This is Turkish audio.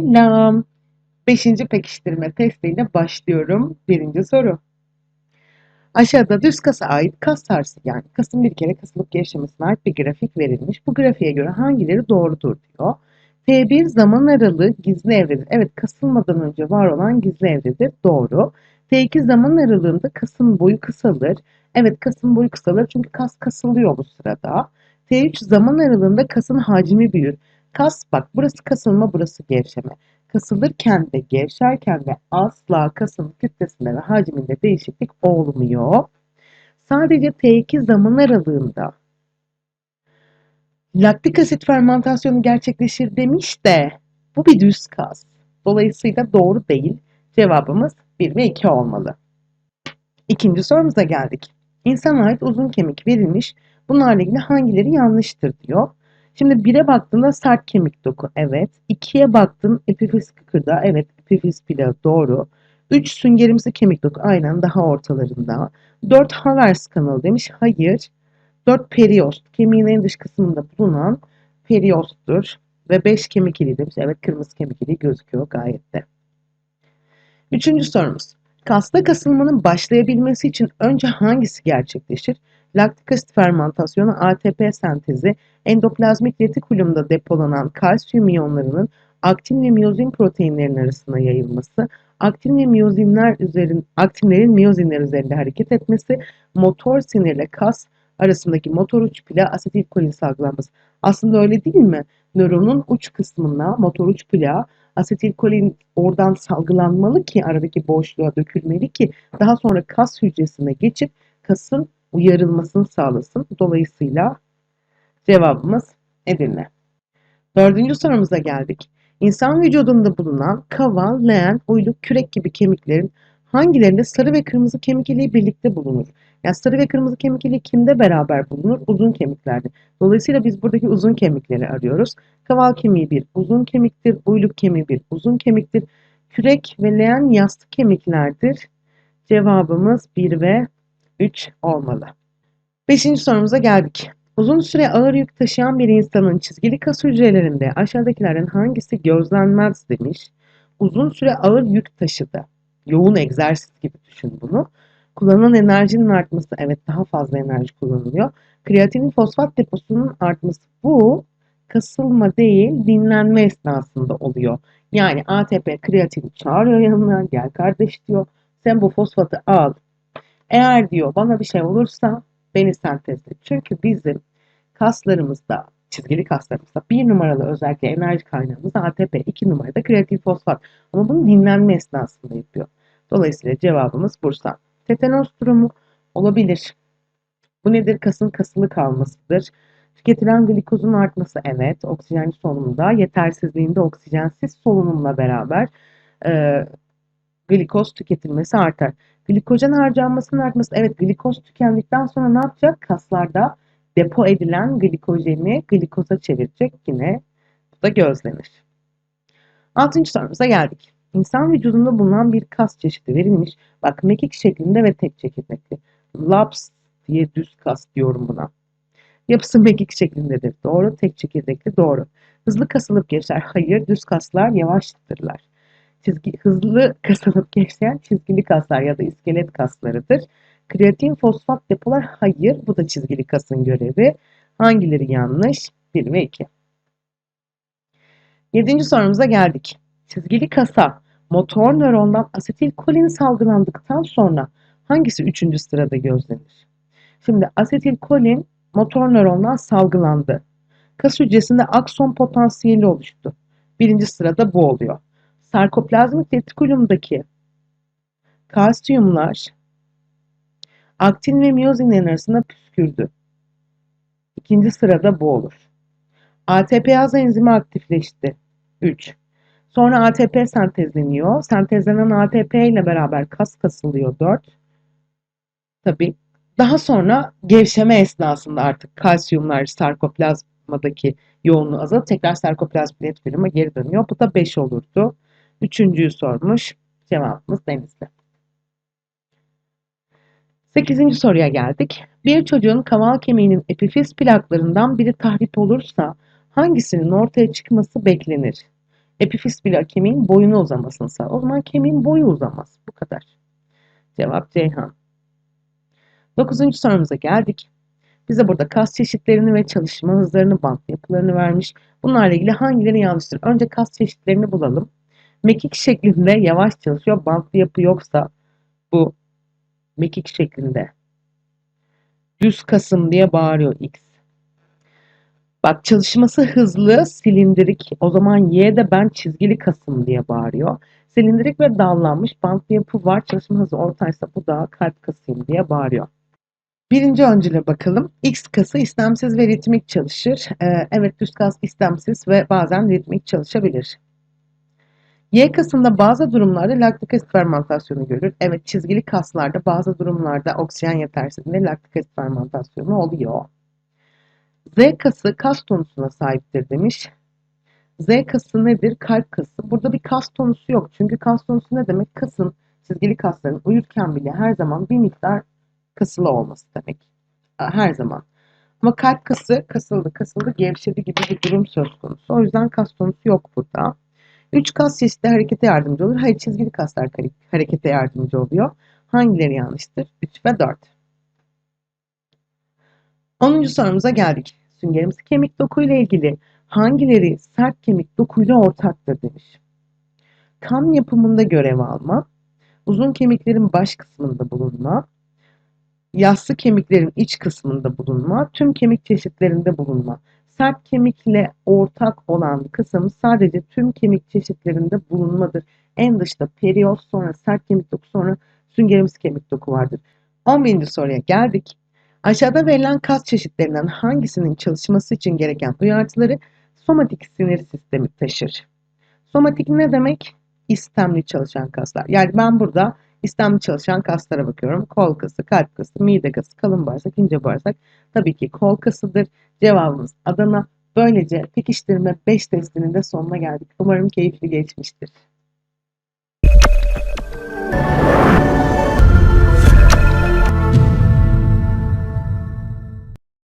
Selam. Beşinci pekiştirme testiyle başlıyorum. Birinci soru. Aşağıda düz kasa ait kas sarsı yani kasın bir kere kasılıp gevşemesine ait bir grafik verilmiş. Bu grafiğe göre hangileri doğrudur diyor. T1 zaman aralığı gizli evredir. Evet kasılmadan önce var olan gizli evredir. Doğru. T2 zaman aralığında kasın boyu kısalır. Evet kasın boyu kısalır çünkü kas kasılıyor bu sırada. T3 zaman aralığında kasın hacmi büyür. Kas bak burası kasılma burası gevşeme. Kasılırken de gevşerken de asla kasın kütlesinde ve hacminde değişiklik olmuyor. Sadece T2 zaman aralığında laktik asit fermentasyonu gerçekleşir demiş de bu bir düz kas. Dolayısıyla doğru değil. Cevabımız 1 ve 2 olmalı. İkinci sorumuza geldik. İnsana ait uzun kemik verilmiş. Bunlarla ilgili hangileri yanlıştır diyor. Şimdi 1'e baktığında sert kemik doku evet. 2'ye baktın epifiz kıkırdağı evet epifiz plağı doğru. 3 süngerimsi kemik doku aynen daha ortalarında. 4 Havers kanalı demiş hayır. 4 periost kemiğin en dış kısmında bulunan periosttur. Ve 5 kemik iliği demiş evet kırmızı kemik iliği gözüküyor gayet de. Üçüncü sorumuz. Kasta kasılmanın başlayabilmesi için önce hangisi gerçekleşir? Laktik asit ATP sentezi, endoplazmik retikulumda depolanan kalsiyum iyonlarının aktin ve miyozin proteinlerin arasında yayılması, aktin ve miyozinler üzerin, aktinlerin miyozinler üzerinde hareket etmesi, motor sinirle kas arasındaki motor uç plağı asetilkolin salgılanması. Aslında öyle değil mi? Nöronun uç kısmına motor uç plağı asetilkolin oradan salgılanmalı ki aradaki boşluğa dökülmeli ki daha sonra kas hücresine geçip kasın uyarılmasını sağlasın. Dolayısıyla cevabımız Edirne. Dördüncü sorumuza geldik. İnsan vücudunda bulunan kaval, leğen, uyluk, kürek gibi kemiklerin hangilerinde sarı ve kırmızı kemik iliği birlikte bulunur? Yani sarı ve kırmızı kemik iliği kimde beraber bulunur? Uzun kemiklerde. Dolayısıyla biz buradaki uzun kemikleri arıyoruz. Kaval kemiği bir uzun kemiktir, uyluk kemiği bir uzun kemiktir. Kürek ve leğen yastık kemiklerdir. Cevabımız 1 ve 3 olmalı. Beşinci sorumuza geldik. Uzun süre ağır yük taşıyan bir insanın çizgili kas hücrelerinde aşağıdakilerden hangisi gözlenmez demiş. Uzun süre ağır yük taşıdı. Yoğun egzersiz gibi düşün bunu. Kullanılan enerjinin artması, evet daha fazla enerji kullanılıyor. Kreatinin fosfat deposunun artması bu kasılma değil dinlenme esnasında oluyor. Yani ATP kreatini çağırıyor yanına gel kardeş diyor. Sen bu fosfatı al. Eğer diyor bana bir şey olursa beni sentezle. Çünkü bizim kaslarımızda çizgili kaslarımızda bir numaralı özellikle enerji kaynağımız ATP, iki numarada kreatin fosfat. Ama bunu dinlenme esnasında yapıyor. Dolayısıyla cevabımız Bursa. Tetanos durumu olabilir. Bu nedir? Kasın kasılı kalmasıdır. Tüketilen glikozun artması evet. Oksijen solunumda yetersizliğinde oksijensiz solunumla beraber e, glikoz tüketilmesi artar. Glikojen harcanmasının artması evet glikoz tükendikten sonra ne yapacak? Kaslarda depo edilen glikojeni glikoza çevirecek yine bu da gözlenir. Altıncı sorumuza geldik. İnsan vücudunda bulunan bir kas çeşidi verilmiş. Bak mekik şeklinde ve tek çekirdekli. Laps diye düz kas diyorum buna. Yapısı mekik şeklindedir. Doğru. Tek çekirdekli. Doğru. Hızlı kasılıp geçer. Hayır. Düz kaslar yavaştırlar. Çizgi, hızlı kasılıp geçen çizgili kaslar ya da iskelet kaslarıdır. Kreatin fosfat depolar hayır. Bu da çizgili kasın görevi. Hangileri yanlış? 1 ve 2. Yedinci sorumuza geldik. Çizgili kasa motor nörondan asetilkolin salgılandıktan sonra hangisi üçüncü sırada gözlenir? Şimdi asetilkolin motor nörondan salgılandı. Kas hücresinde akson potansiyeli oluştu. Birinci sırada bu oluyor. Sarkoplazmik retikulumdaki kalsiyumlar aktin ve miyozinlerin arasında püskürdü. İkinci sırada bu olur. ATPaz enzimi aktifleşti. 3. Sonra ATP sentezleniyor. Sentezlenen ATP ile beraber kas kasılıyor 4. Tabii. Daha sonra gevşeme esnasında artık kalsiyumlar sarkoplazmadaki yoğunluğu azalıp tekrar sarkoplazmik retikuluma geri dönüyor. Bu da 5 olurdu. Üçüncüyü sormuş. Cevabımız Denizli. Sekizinci soruya geldik. Bir çocuğun kaval kemiğinin epifiz plaklarından biri tahrip olursa hangisinin ortaya çıkması beklenir? Epifiz bile kemiğin boyunu uzamasını sağlar. O zaman kemiğin boyu uzamaz. Bu kadar. Cevap Ceyhan. Dokuzuncu sorumuza geldik. Bize burada kas çeşitlerini ve çalışma hızlarını, bant yapılarını vermiş. Bunlarla ilgili hangileri yanlıştır? Önce kas çeşitlerini bulalım. Mekik şeklinde yavaş çalışıyor. Bantlı yapı yoksa bu mekik şeklinde. Düz kasım diye bağırıyor X. Bak çalışması hızlı, silindirik. O zaman Y de ben çizgili kasım diye bağırıyor. Silindirik ve dallanmış bantlı yapı var. Çalışma hızı ortaysa bu da kalp kasıyım diye bağırıyor. Birinci öncüle bakalım. X kası istemsiz ve ritmik çalışır. Ee, evet düz kas istemsiz ve bazen ritmik çalışabilir. Y kasında bazı durumlarda laktik asit fermentasyonu görülür. Evet çizgili kaslarda bazı durumlarda oksijen yetersizliğinde laktik asit fermentasyonu oluyor. Z kası kas tonusuna sahiptir demiş. Z kası nedir? Kalp kası. Burada bir kas tonusu yok. Çünkü kas tonusu ne demek? Kasın, çizgili kasların uyurken bile her zaman bir miktar kasılı olması demek. Her zaman. Ama kalp kası kasıldı kasıldı gevşedi gibi bir durum söz konusu. O yüzden kas tonusu yok burada. Üç kas çeşitli harekete yardımcı olur. Hayır çizgili kaslar harekete yardımcı oluyor. Hangileri yanlıştır? 3 ve 4. 10. sorumuza geldik. Süngerimiz kemik dokuyla ilgili hangileri sert kemik dokuyla ortaktır demiş. Kan yapımında görev alma, uzun kemiklerin baş kısmında bulunma, yassı kemiklerin iç kısmında bulunma, tüm kemik çeşitlerinde bulunma. Sert kemikle ortak olan kısım sadece tüm kemik çeşitlerinde bulunmadır. En dışta perioz, sonra sert kemik doku, sonra süngerimiz kemik doku vardır. 11. soruya geldik. Aşağıda verilen kas çeşitlerinden hangisinin çalışması için gereken uyartıları somatik sinir sistemi taşır? Somatik ne demek? İstemli çalışan kaslar. Yani ben burada istemli çalışan kaslara bakıyorum. Kol kası, kalp kası, mide kası, kalın bağırsak, ince bağırsak. Tabii ki kol kasıdır. Cevabımız Adana. Böylece pekiştirme 5 testinin de sonuna geldik. Umarım keyifli geçmiştir.